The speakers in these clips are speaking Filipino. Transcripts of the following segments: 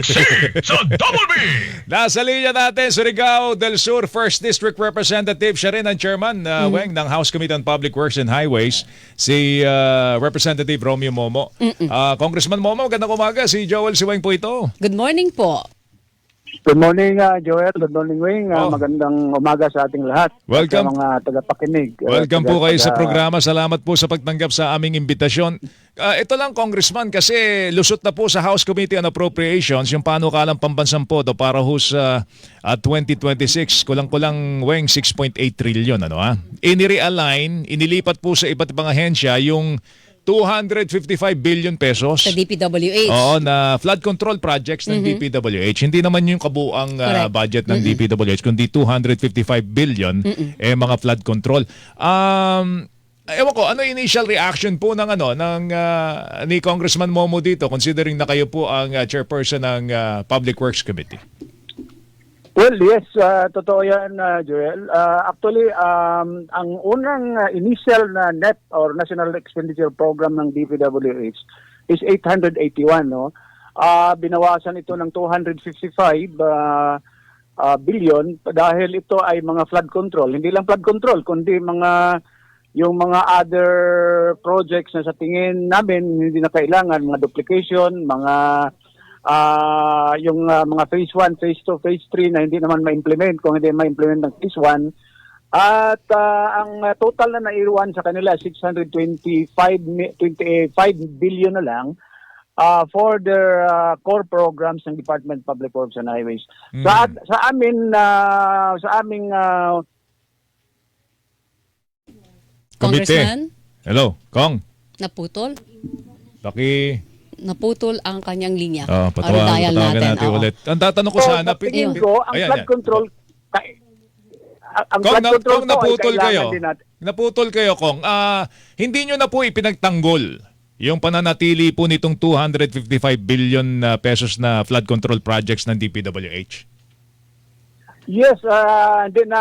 Sa Double B! Nasa linya natin Surigao del Sur First District Representative. Siya rin ang chairman uh, Weng, ng House Committee on Public Works and Highways, si uh, Representative Romeo Momo. Uh, Congressman Momo, magandang umaga. Si Joel Siweng po ito. Good morning po. Good morning, uh, Joel. Good morning, Wing. Uh, Oh. Magandang umaga sa ating lahat. Welcome. Sa mga tagapakinig. Uh, Welcome taga- po kayo sa programa. Salamat po sa pagtanggap sa aming imbitasyon. Uh, ito lang, Congressman, kasi lusot na po sa House Committee on Appropriations yung panukalang pambansang podo para ho sa uh, 2026, kulang-kulang weng 6.8 trillion. Ano, ha? Inirealign, inilipat po sa iba't ibang ahensya yung 255 billion pesos. Sa DPWH. Oo, na flood control projects ng DPWH. Hindi naman yung kabuang uh, Correct. budget ng DPWH, kundi 255 billion eh mga flood control. Um Ewan ko, ano initial reaction po ng ano ng uh, ni Congressman Momo dito considering na kayo po ang uh, chairperson ng uh, Public Works Committee? Well, yes, uh, totoo yan, uh, Joel. Uh, actually, um, ang unang uh, initial na NEP or National Expenditure Program ng DPWH is 881, no? Uh, binawasan ito ng 255 uh, uh, billion dahil ito ay mga flood control. Hindi lang flood control, kundi mga yung mga other projects na sa tingin namin hindi na kailangan, mga duplication, mga ah yung ah, mga phase 1, phase 2, phase 3 na hindi naman ma-implement kung hindi ma-implement ng phase 1. At ah, ang total na naiwan sa kanila 625 mi- 25 billion na lang ah, for their ah, core programs ng Department of Public Works and Highways. Sa sa amin ah, sa aming ah, Congressman, Hello, Kong. naputol? Paki Naputol ang kanyang linya. oh, Ano patawagan, dial patawagan natin, oo. ulit. Ang tatanong ko So, sana, sa tingin ko, ang Ayan, flood yan. control, ka- ang ang Kung, flood na, control kung po ay naputol kayo, din natin. naputol kayo, Kong, ah, hindi nyo na po ipinagtanggol yung pananatili po nitong 255 billion na pesos na flood control projects ng DPWH. Yes, ah, hindi na,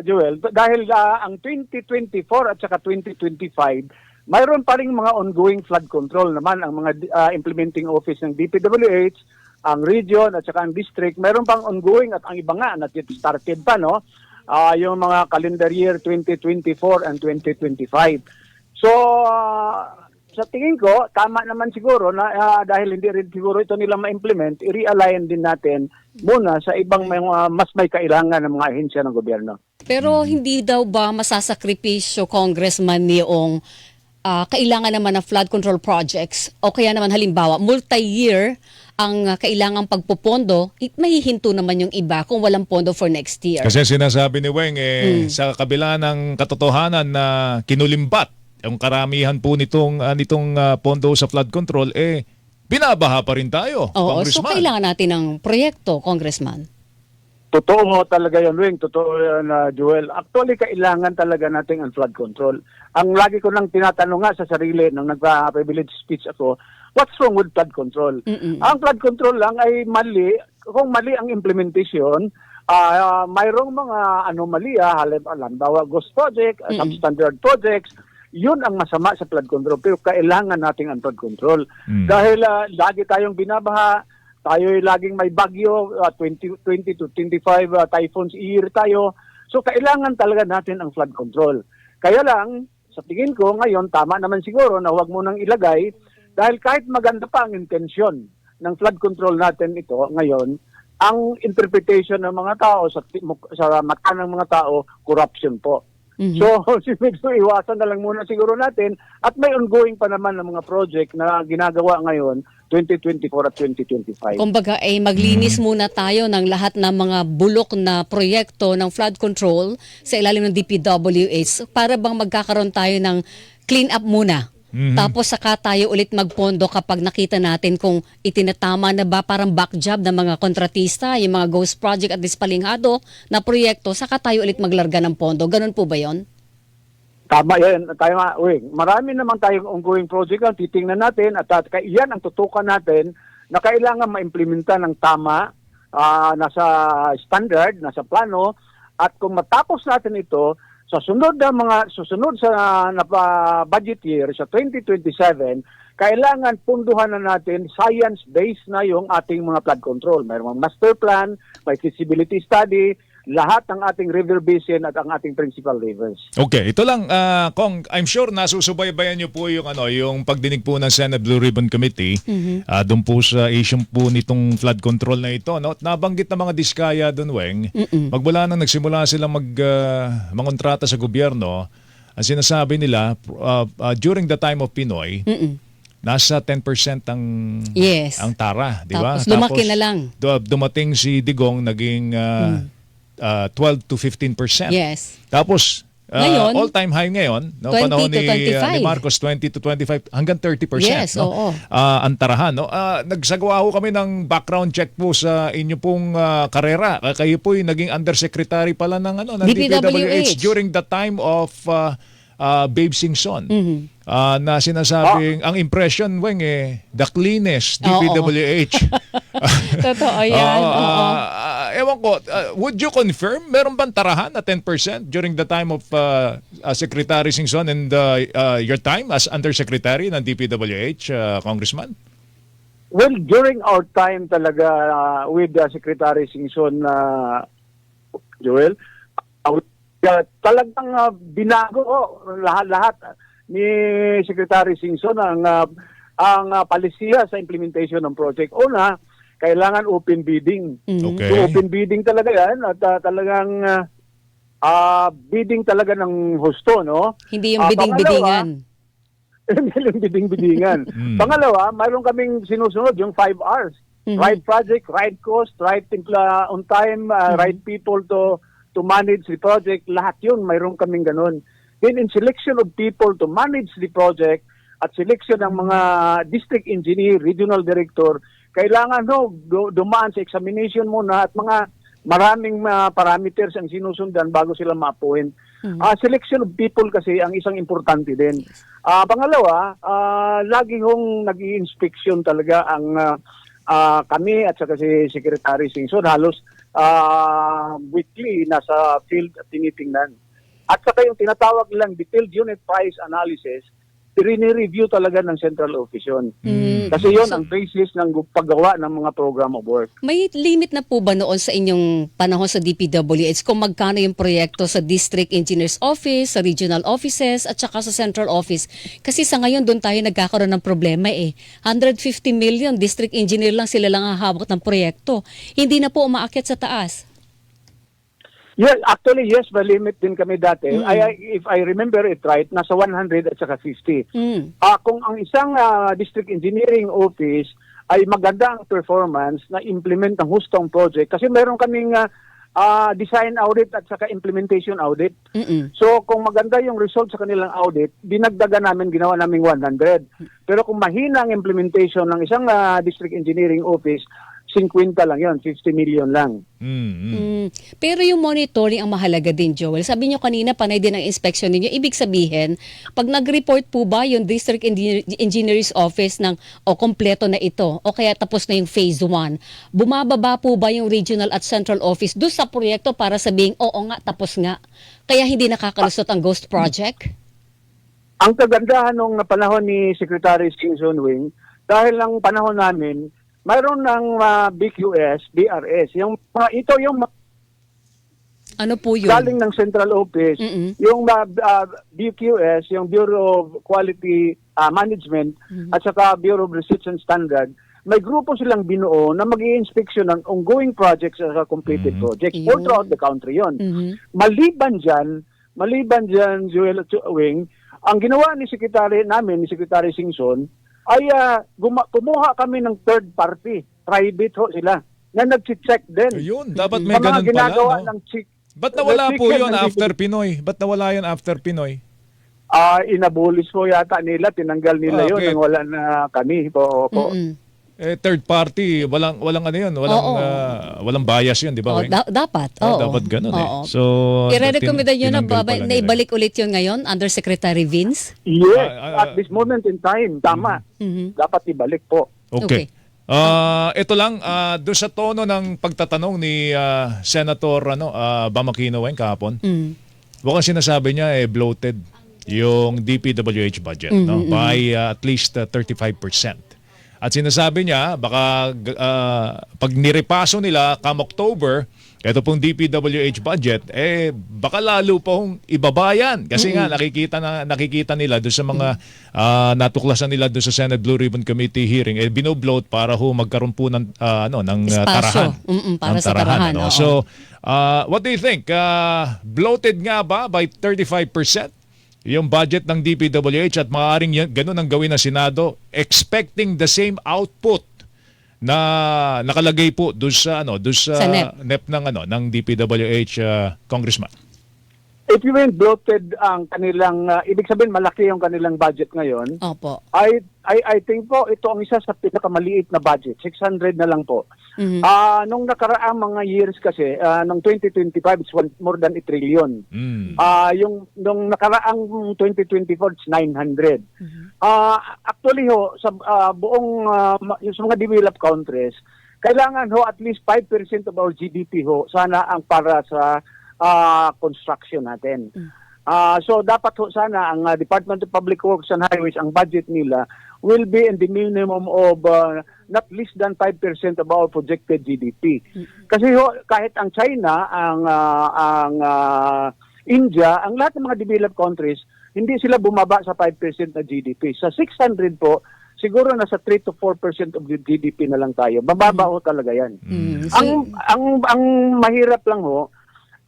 Joel. Dahil ah, ang 2024 at saka 2025, mayroon pa rin mga ongoing flood control naman ang mga ah, implementing office ng DPWH, ang region at saka ang district. Mayroon pang ongoing at ang iba nga not started pa, no? Ah, yung mga calendar year 2024 and 2025. So, ah, sa tingin ko, tama naman siguro na ah, dahil hindi rin siguro ito nila ma-implement, i-realign din natin muna sa ibang mga mas may kailangan ng mga ahensya ng gobyerno. Pero hindi daw ba masasakripisyo, Congressman, yung ah, kailangan naman ng flood control projects o kaya naman halimbawa multi-year ang ah, kailangang pagpopondo, it, mahihinto naman yung iba kung walang pondo for next year. Kasi sinasabi ni Weng, eh, sa kabila ng katotohanan na kinulimbat yung karamihan po nitong, ah, nitong ah, pondo sa flood control, eh, binabaha pa rin tayo, Oo, so Congressman. kailangan natin ng proyekto, Congressman. Totoo mo talaga yan, Wing. Totoo yan, ah, Joel. Actually, kailangan talaga natin ang flood control. Ang lagi ko nang tinatanong nga sa sarili nung nagpa-privilege speech ako, what's wrong with flood control? Mm-mm. Ang flood control lang ay mali. Kung mali ang implementation, ah mayroong mga anomalya, halim- halimbawa ghost project, uh, substandard projects, yun ang masama sa flood control. Pero kailangan natin ang flood control. Mm. Dahil ah, lagi tayong binabaha, tayo laging may bagyo, ah, 20, 20 to 25 ah, typhoons a year tayo. So kailangan talaga natin ang flood control. Kaya lang, sa tingin ko ngayon, tama naman siguro na huwag mo nang ilagay dahil kahit maganda pa ang intensyon ng flood control natin ito ngayon, ang interpretation ng mga tao sa, sa mata ng mga tao, corruption po. Mhm. So, medyo iwasan na lang muna siguro natin at may ongoing pa naman ng mga project na ginagawa ngayon 2024 at 2025. Kumbaga ay maglinis muna tayo ng lahat ng mga bulok na proyekto ng flood control sa ilalim ng DPWH para bang magkakaroon tayo ng clean up muna. Tapos saka tayo ulit magpondo kapag nakita natin kung itinatama na ba parang back job ng mga kontratista, yung mga ghost project at dispalinghado na proyekto, saka tayo ulit maglarga ng pondo. Ganun po ba yon? Tama yan. Tayo nga, uy, marami naman tayong ongoing project ang titingnan natin at, at yan ang tutukan natin na kailangan maimplementa ng tama, ah, nasa standard, nasa plano, at kung matapos natin ito, sa sunod na mga susunod sa na, pa- budget year sa 2027 kailangan punduhan na natin science-based na yung ating mga flood control. Mayroong master plan, may feasibility study, lahat ng ating river basin at ang ating principal rivers. Okay, ito lang ah, Kong, I'm sure nasusubaybayan niyo po yung ano, yung pagdinig po ng Senate Blue Ribbon Committee ah, doon po sa issue po nitong flood control na ito, no? At Nabanggit ng mga diskaya doon, Weng. Magmula nang nagsimula silang mag ah, mangontrata sa gobyerno, ang sinasabi nila ah, ah, during the time of Pinoy, nasa 10% ang Yes. ang tara, di ba? Tapos lumaki na lang. Du- dumating si Digong naging ah, ah, 12 to 15%. Yes. Tapos, uh, Ngayon, all-time high ngayon, no, 20 panahon to ni, uh, 25. ni Marcos, 20 to 25, hanggang 30%. Yes, no? oo. Ah, ang tarahan. No? Ah, nagsagawa ho kami ng background check po sa inyo pong ah, karera. Kayo po naging undersecretary pala ng, ano, ng DPWH. during the time of uh, uh, Babe Singson. Mm-hmm. Ah, na sinasabing, ang impression, Weng, eh, the cleanest. DPWH. Totoo yan. Oo, Oo. ah, ah, ewan ko, ah, would you confirm meron bang tarahan na 10% during the time of uh, uh, Secretary Singson and uh, uh, your time as Undersecretary ng DPWH, uh, Congressman? Well, during our time talaga uh, with uh, Secretary Singson, uh, Joel, uh, uh, talagang uh, binago oh, lahat-lahat ni Secretary Singson ang uh, ang uh, palisiya sa implementation ng project. Una, kailangan open bidding. Okay. So open bidding talaga yan at uh, talagang uh, uh, bidding talaga ng husto, no? Hindi yung biding-bidingan. Hindi yung biding-bidingan. Mm. Pangalawa, mayroon kaming sinusunod yung 5 R's. Mhm. Right project, right cost, right uh, on time, uh, right people to to manage the project. Lahat yun, mayroon kaming ganun. Then in selection of people to manage the project at selection ng mga district engineer, regional director, kailangan no, du- dumaan sa examination muna at mga maraming uh, parameters ang sinusundan bago sila ma-appoint. Ah, selection of people kasi ang isang importante din. Ah, pangalawa, ah, lagi hong nag inspection talaga ang ah, ah, kami at saka si Secretary Singson halos ah, weekly nasa field tinitingnan. At saka yung tinatawag nilang detailed unit price analysis, rini-review talaga ng central office yun. Mm. Kasi yon ang basis ng paggawa ng mga program of work. May limit na po ba noon sa inyong panahon sa DPWH kung magkano yung proyekto sa District Engineer's Office, sa regional offices, at saka sa central office? Kasi sa ngayon doon tayo nagkakaroon ng problema eh. 150 million, district engineer lang sila lang ang hawak ng proyekto. Hindi na po umaakyat sa taas. Yes, actually, yes, may limit din kami dati. I, I- if I remember it right, nasa 100 at saka 50. Mm. Ah, kung ang isang ah, district engineering office ay maganda ang performance na implement ang hustong project kasi meron kaming ah, ah, design audit at saka implementation audit. Mm-mm. So kung maganda yung result sa kanilang audit, dinagdagan namin, ginawa naming 100. Pero kung mahina ang implementation ng isang ah, district engineering office, 50 lang yon 50 million lang. Mm, mm. Mm. Pero yung monitoring ang mahalaga din, Joel. Sabi nyo kanina, panay din ang inspection ninyo. Ibig sabihin, pag nag-report po ba yung District Engineer- Engineer's Office ng o kompleto na ito o kaya tapos na yung phase 1, bumababa po ba yung regional at central office doon sa proyekto para sabing, oo nga, tapos nga. Kaya hindi nakakalusot ang ghost project? Ang kagandahan nung panahon ni Secretary Singson Wing, dahil ang panahon namin, mayroon ng ah, BQS, BRS. Yung, mga- ito yung Ano po yun? galing ng central office, Mm-mm. yung uh, uh, BQS, yung Bureau of Quality ah, Management, Mm-hmm. at saka Bureau of Research and Standard, may grupo silang binuo na mag inspection ng ongoing projects at completed Mhm. projects all Yun. throughout the country yon. Mhm. Maliban dyan, maliban dyan, Joel Wing, ang ginawa ni Secretary namin, ni Secretary Singson, ay ah, guma- kumuha kami ng third party, private ho sila, na nag-check din. Ayun, dapat may ganun pala. No? ng check. Ba't nawala po yun after Pinoy? Ba't nawala yun after Pinoy? Ah, inabolis po yata nila, tinanggal nila yun Bakit? nang wala na kami. Po, po. Mm-mm. Eh, third party, walang walang ano yun, walang Oo. ah, walang bias yun, di ba? Oh, Weng? da- dapat. Oh, oo. dapat ganun eh. Oo. So, I-recommenda nyo na, tinanggal ba, pala na nila. ibalik ulit yun ngayon under Secretary Vince? Yes, Ah, ah, at this moment in time, tama. Mhm. Dapat ibalik po. Okay. Okay. Ah, ito lang ah, doon sa tono ng pagtatanong ni ah, Senator ano, ah, Bamakino Weng kahapon. Mm. Mukhang sinasabi niya eh bloated. yung DPWH budget no by uh, at least uh, 35%. At sinasabi niya baka uh, pag nirepaso nila come October ito pong DPWH budget eh baka lalo pong ibabayan kasi nga nakikita na nakikita nila doon sa mga ah, natuklasan nila doon sa Senate Blue Ribbon Committee hearing eh binobloat para ho magkaroon po ng ah, ano ng Espasyo. tarahan. Mm-mm, para Ng sa tarahan, ano. oo. So uh, what do you think? Uh, bloated nga ba by 35%? Yung budget ng DPWH at maaaring yan, ganun ang gawin ng Senado expecting the same output na nakalagay po doon sa ano doon sa, Sa NEP. NEP ng ano ng DPWH uh, congressman. If you mean bloated ang kanilang, uh, ibig sabihin malaki yung kanilang budget ngayon, Opo. I, I, I think po ito ang isa sa pinakamaliit na budget, 600 na lang po. Mhm. Ah, nung nakaraang mga years kasi, ah, nung 2025, it's one, more than a trillion. Mm. Ah, yung nung nakaraang 2024 it's 900. Ah, actually ho sa ah, buong ma- yung sa mga developed countries, kailangan ho at least 5% of our GDP ho sana ang para sa ah, construction natin. Ah, so dapat ho sana ang ah, Department of Public Works and Highways ang budget nila will be in the minimum of ah, not less than 5% of our projected GDP. Kasi ho kahit ang China, ang ah, ang ah, India, ang lahat ng mga developed countries, hindi sila bumaba sa 5% na GDP. Sa 600 po, siguro nasa 3 to 4% of the GDP na lang tayo. Bababa ho talaga yan. Mm. Ang ang ang mahirap lang ho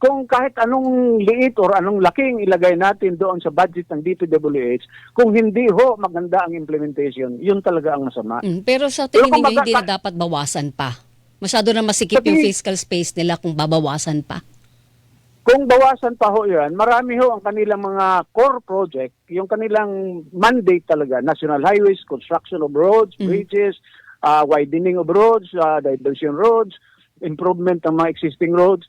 kung kahit anong liit or anong laking ilagay natin doon sa budget ng DPWH, kung hindi ho maganda ang implementation, yun talaga ang masama. Mm, pero sa Pero tingin kung ninyo, hindi na dapat bawasan pa. Masyado na masikip yung fiscal space nila kung babawasan pa. Kung bawasan pa ho yan, marami ho ang kanilang mga core project, yung kanilang mandate talaga, national highways, construction of roads, bridges, uh, widening of roads, uh, diversion roads, improvement ng mga existing roads,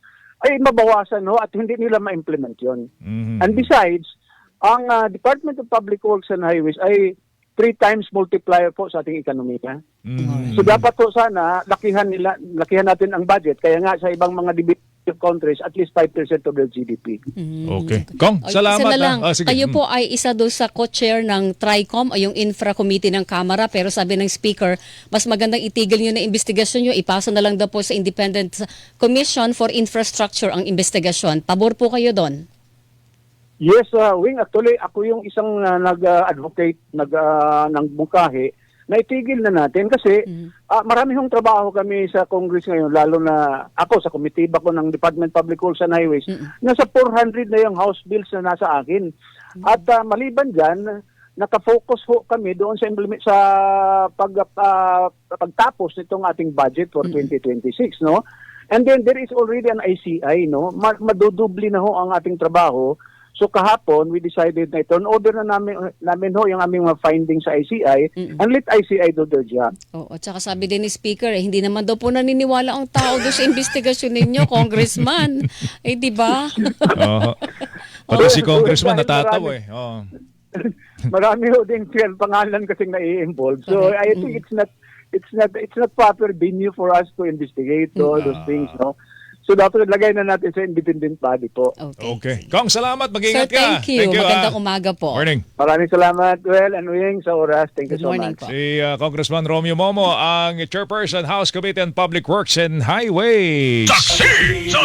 ay mabawasan ho at hindi nila ma-implement yon. Mhm. And besides, ang uh, Department of Public Works and Highways ay three times multiplier po sa ating ekonomiya. Mhm. So dapat po sana lakihan nila lakihan natin ang budget kaya nga sa ibang mga countries at least 5% of their GDP. Okay. Kong, Ay, salamat. Isa na lang. ah. Ah, sige. Kayo Mm. po ay isa doon sa co-chair ng TRICOM o yung Infra Committee ng Kamara pero sabi ng speaker, mas magandang itigil nyo na investigasyon nyo, ipasa na lang daw po sa Independent Commission for Infrastructure ang investigasyon. Pabor po kayo doon? Yes, uh, Wing, actually ako yung isang uh, nag-advocate nag uh, ng mungkahi na itigil na natin kasi ah, marami hong trabaho kami sa Congress ngayon lalo na ako sa komitiba ko ng Department of Public Works and Highways nasa 400 na yung House bills na nasa akin. At ah, maliban diyan nakafocus ho kami doon sa implement sa pag ah, pagtapos nitong ating budget for 2026 no? And then there is already an ICI no? Ma- madudubli na ho ang ating trabaho So kahapon, we decided na turn over na namin, namin ho yung aming mga findings sa ICI and let ICI do their job. Oo, at saka sabi din ni speaker, eh, hindi naman daw po naniniwala ang tao doon sa investigasyon ninyo, congressman. Eh, di ba? Oo. Pati si congressman dahil natatawa marami- eh. Oo. Marami ho din clear pangalan kasing nai-involve. So Correct. I think it's not it's not it's not proper venue for us to investigate all those things, no? So dapat lagay na natin sa independent body po. Okay. Okay. Kong, salamat. Sir, Mag-ingat ka. thank you. Magandang ah. umaga po. Morning. Maraming salamat, Well and Wing, sa oras. Thank you Good so morning much. po. Si uh, Congressman Romeo Momo, ang Chairperson, House Committee on Public Works and Highways. Saksi sa